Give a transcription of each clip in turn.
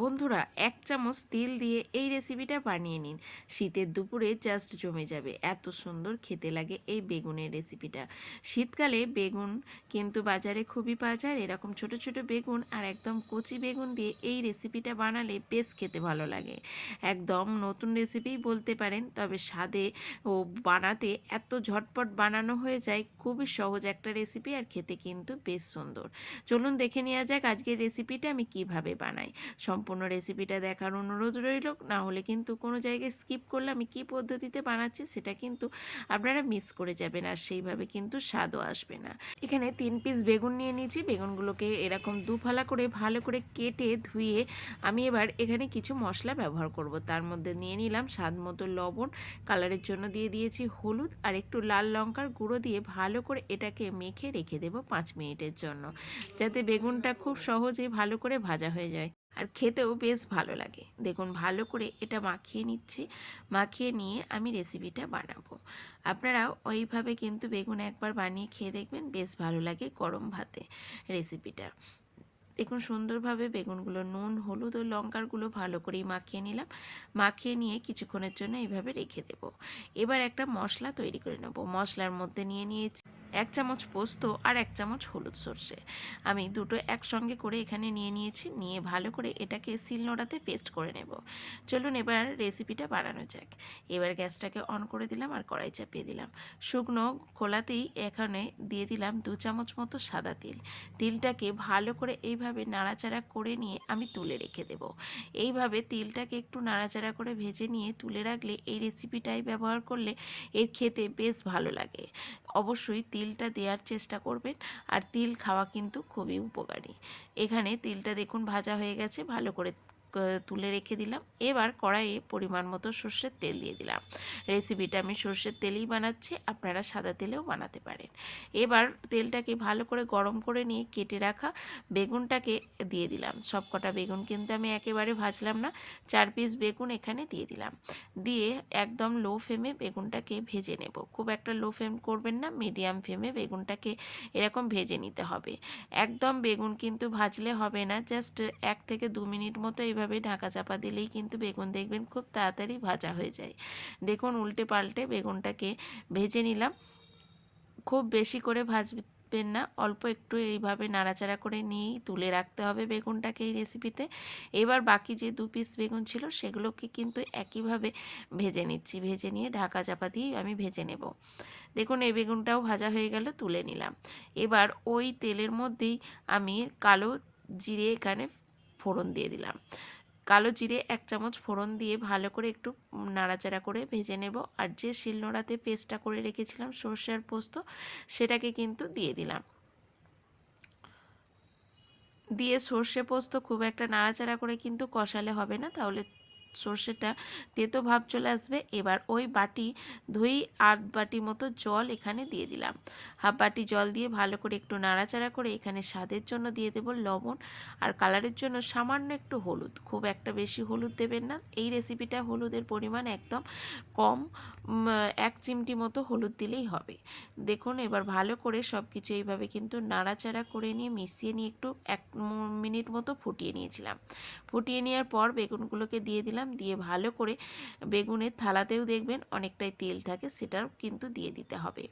বন্ধুরা, এক চামচ তেল দিয়ে এই রেসিপিটা বানিয়ে নিন। শীতের দুপুরে জাস্ট জমে যাবে। এত সুন্দর খেতে লাগে এই বেগুনের রেসিপিটা শীতকালে বেগুন কিন্তু বাজারে খুবই পাওয়া যায় এরকম ছোট ছোট বেগুন আর একদম কচি বেগুন দিয়ে এই রেসিপিটা বানালে বেশ খেতে ভালো লাগে। একদম নতুন রেসিপি বলতে পারেন, তবে স্বাদে ও বানাতে এত ঝটপট বানানো হয়ে যায়, খুবই সহজ একটা রেসিপি আর খেতে কিন্তু বেশ সুন্দর। চলুন দেখে নেওয়া যাক আজকের রেসিপিটা আমি কীভাবে বানাই। সম্পূর্ণ রেসিপিটা দেখার অনুরোধ রইল। না হলে কিন্তু কোনো জায়গায় স্কিপ করলে আমি কী পদ্ধতিতে বানাচ্ছি সেটা কিন্তু আপনারা মিস করে যাবেন আর সেইভাবে কিন্তু স্বাদও আসবে না। এখানে তিন পিস বেগুন নিয়ে নিয়েছি। বেগুনগুলোকে এরকম দুফালা করে ভালো করে কেটে ধুয়ে আমি এবার এখানে কিছু মশলা ব্যবহার করব। তার মধ্যে নিয়ে নিলাম স্বাদ মতো লবণ কালারের জন্য দিয়ে দিয়েছি হলুদ আর একটু লাল লঙ্কার গুঁড়ো দিয়ে ভালো করে এটাকে মেখে রেখে দেবো পাঁচ মিনিটের জন্য। যাতে বেগুনটা খুব সহজে ভালো করে ভাজা হয়ে যায়। আর খেতেও বেশ ভালো লাগে। দেখুন, ভালো করে এটা মাখিয়ে নিচ্ছি। মাখিয়ে নিয়ে আমি রেসিপিটা বানাবো। আপনারাও ওইভাবে কিন্তু বেগুন একবার বানিয়ে খেয়ে দেখবেন, বেশ ভালো লাগে গরম ভাতে রেসিপিটা দেখুন, সুন্দরভাবে বেগুনগুলো নুন, হলুদ ও লঙ্কারগুলো ভালো করেই মাখিয়ে নিলাম। মাখিয়ে নিয়ে কিছুক্ষণের জন্য এইভাবে রেখে দেব। এবার একটা মশলা তৈরি করে নেব। মশলার মধ্যে নিয়ে নিয়েছি এক চামচ পোস্ত আর এক চামচ হলুদ সর্ষে। আমি দুটো একসঙ্গে করে এখানে নিয়ে নিয়েছি, নিয়ে ভালো করে এটাকে শিলনোড়াতে পেস্ট করে নেব। চলুন এবার রেসিপিটা বানানো যাক। এবার গ্যাসটাকে অন করে দিলাম আর কড়াই চাপিয়ে দিলাম। শুকনো খোলাতেই এখানে দিয়ে দিলাম দু চামচ মতো সাদা তিল। তিলটাকে ভালো করে এইভাবে নাড়াচাড়া করে নিয়ে আমি তুলে রেখে দেব। এইভাবে তিলটাকে একটু নাড়াচাড়া করে ভেজে নিয়ে তুলে রাখলে এই রেসিপিটাই ব্যবহার করলে এর খেতে বেশ ভালো লাগে। অবশ্যই তিলটা দেওয়ার চেষ্টা করবেন। আর তিল খাওয়া কিন্তু খুবই উপকারী। এখানে তিলটা দেখুন ভাজা হয়ে গেছে, ভালো করে তুলে রেখে দিলাম। এবার কড়াইয়ে পরিমাণ মতো সর্ষের তেল দিয়ে দিলাম। রেসিপিটা আমি সর্ষের তেলেই বানাচ্ছি, আপনারা সাদা তেলেও বানাতে পারেন। এবার তেলটাকে ভালো করে গরম করে নিয়ে কেটে রাখা বেগুনটাকে দিয়ে দিলাম। সব কটা বেগুন কিন্তু আমি একেবারে ভাজলাম না, চার পিস বেগুন এখানে দিয়ে দিলাম। দিয়ে একদম লো ফ্লেমে বেগুনটাকে ভেজে নেব। খুব একটা লো ফ্লেম করবেন না মিডিয়াম ফ্লেমে বেগুনটাকে এরকম ভেজে নিতে হবে। একদম বেগুন কিন্তু ভাজলে হবে না জাস্ট এক থেকে দু মিনিট মতো এইভাবে ঢাকা চাপা দিলেই কিন্তু বেগুন দেখবেন খুব তাড়াতাড়ি ভাজা হয়ে যায়। দেখুন উল্টে পাল্টে বেগুনটাকে ভেজে নিলাম। খুব বেশি করে ভাজবেন না, অল্প একটু এইভাবে নাড়াচাড়া করে নিয়েই তুলে রাখতে হবে বেগুনটাকে এই রেসিপিতে এবার বাকি যে দু পিস বেগুন ছিল সেগুলোকে কিন্তু একইভাবে ভেজে নিচ্ছি, ভেজে নিয়ে ঢাকা চাপা দিয়েই আমি ভেজে নেব। দেখুন এই বেগুনটাও ভাজা হয়ে গেল, তুলে নিলাম। এবার ওই তেলের মধ্যেই আমি কালো জিরে এখানে ফোড়ন দিয়ে দিলাম। কালো জিরে এক চামচ ফোড়ন দিয়ে ভালো করে একটু নাড়াচাড়া করে ভেজে নেব। আর যে শিলনোড়াতে পেস্টটা করে রেখেছিলাম সর্ষে আর পোস্ত, সেটাকে কিন্তু দিয়ে দিলাম। দিয়ে সর্ষে পোস্ত খুব একটা নাড়াচাড়া করে কিন্তু কষালে হবে না, তাহলে সর্ষেটা তেতো ভাব চলে আসবে। এবার ওই বাটি ধুই আধ বাটি মতো জল এখানে দিয়ে দিলাম। হাফ বাটি জল দিয়ে ভালো করে একটু নাড়াচাড়া করে এখানে স্বাদের জন্য দিয়ে দেবো লবণ আর কালারের জন্য সামান্য একটু হলুদ। খুব একটা বেশি হলুদ দেবেন না। এই রেসিপিটা হলুদের পরিমাণ একদম কম এক চিমটি মতো হলুদ দিলেই হবে। দেখুন এবার ভালো করে সব কিছু এইভাবে কিন্তু নাড়াচাড়া করে নিয়ে মিশিয়ে নিয়ে একটু এক মিনিট মতো ফুটিয়ে নিয়েছিলাম। ফুটিয়ে নেওয়ার পর বেগুনগুলোকে দিয়ে দিলাম। দিয়ে ভালো করে বেগুনের থালাতেও দেখবেন অনেকটাই তেল থাকে, সেটাও কিন্তু দিয়ে দিতে হবে।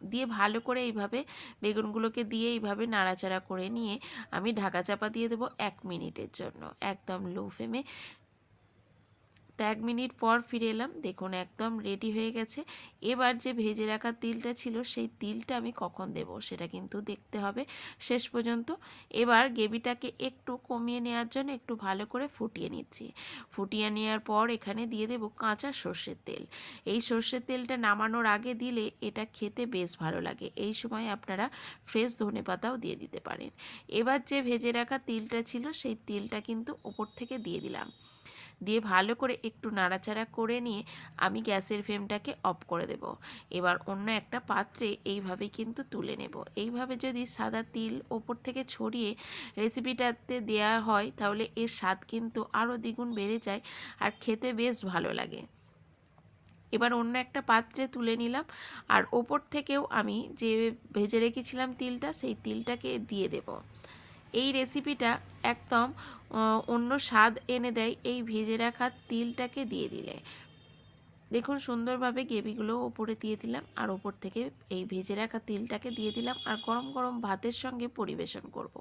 দিয়ে ভালো করে এইভাবে বেগুনগুলোকে দিয়ে এইভাবে নাড়াচাড়া করে নিয়ে আমি ঢাকা চাপা দিয়ে দেবো এক মিনিটের জন্য, একদম লো ফ্লেমে তো এক মিনিট পর ফিরে এলাম। দেখুন, একদম রেডি হয়ে গেছে। এবার যে ভেজে রাখা তিলটা ছিল, সেই তিলটা আমি কখন দেব সেটা কিন্তু দেখতে হবে শেষ পর্যন্ত। এবার গ্রেভিটাকে একটু কমিয়ে নেওয়ার জন্য একটু ভালো করে ফুটিয়ে নিচ্ছি। ফুটিয়ে নেওয়ার পর এখানে দিয়ে দেবো কাঁচা সর্ষের তেল। এই সর্ষের তেলটা নামানোর আগে দিলে এটা খেতে বেশ ভালো লাগে। এই সময় আপনারা ফ্রেশ ধনে পাতাও দিয়ে দিতে পারেন। এবার যে ভেজে রাখা তিলটা ছিল, সেই তিলটা কিন্তু ওপর থেকে দিয়ে দিলাম। দিয়ে ভালো করে একটু নাড়াচাড়া করে নিয়ে আমি গ্যাসের ফ্লেমটাকে অফ করে দেব। এবার অন্য একটা পাত্রে এইভাবে কিন্তু তুলে নেব। এইভাবে যদি সাদা তিল ওপর থেকে ছড়িয়ে রেসিপিটাতে দেওয়া হয়, তাহলে এর স্বাদ কিন্তু আরও দ্বিগুণ বেড়ে যায় আর খেতে বেশ ভালো লাগে। এবার অন্য একটা পাত্রে তুলে নিলাম আর ওপর থেকেও আমি যে ভেজে রেখেছিলাম তিলটা, সেই তিলটাকে দিয়ে দেব। এই রেসিপিটা একদম অন্য স্বাদ এনে দেয় এই ভেজে রাখা তিলটাকে দিয়ে দিলে। দেখুন, সুন্দরভাবে গ্রেভিগুলো ওপরে দিয়ে দিলাম আর ওপর থেকে এই ভেজে রাখা তিলটাকে দিয়ে দিলাম আর গরম গরম ভাতের সঙ্গে পরিবেশন করব।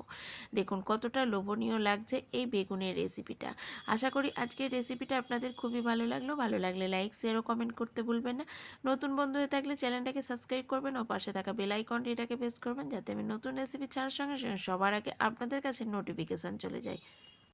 দেখুন, কতটা লোভনীয় লাগছে এই বেগুনের রেসিপিটা। আশা করি আজকের রেসিপিটা আপনাদের খুবই ভালো লাগল। ভালো লাগলে লাইক শেয়ার ও কমেন্ট করতে ভুলবেন না। নতুন বন্ধু হয়ে থাকলে চ্যানেলটাকে সাবস্ক্রাইব করবেন ও পাশে থাকা বেল আইকনটি এটাকে প্রেস করবেন যাতে আমি নতুন রেসিপি ছাড়ার সঙ্গে সঙ্গে সবার আগে আপনাদের কাছে নোটিফিকেশান চলে যায়।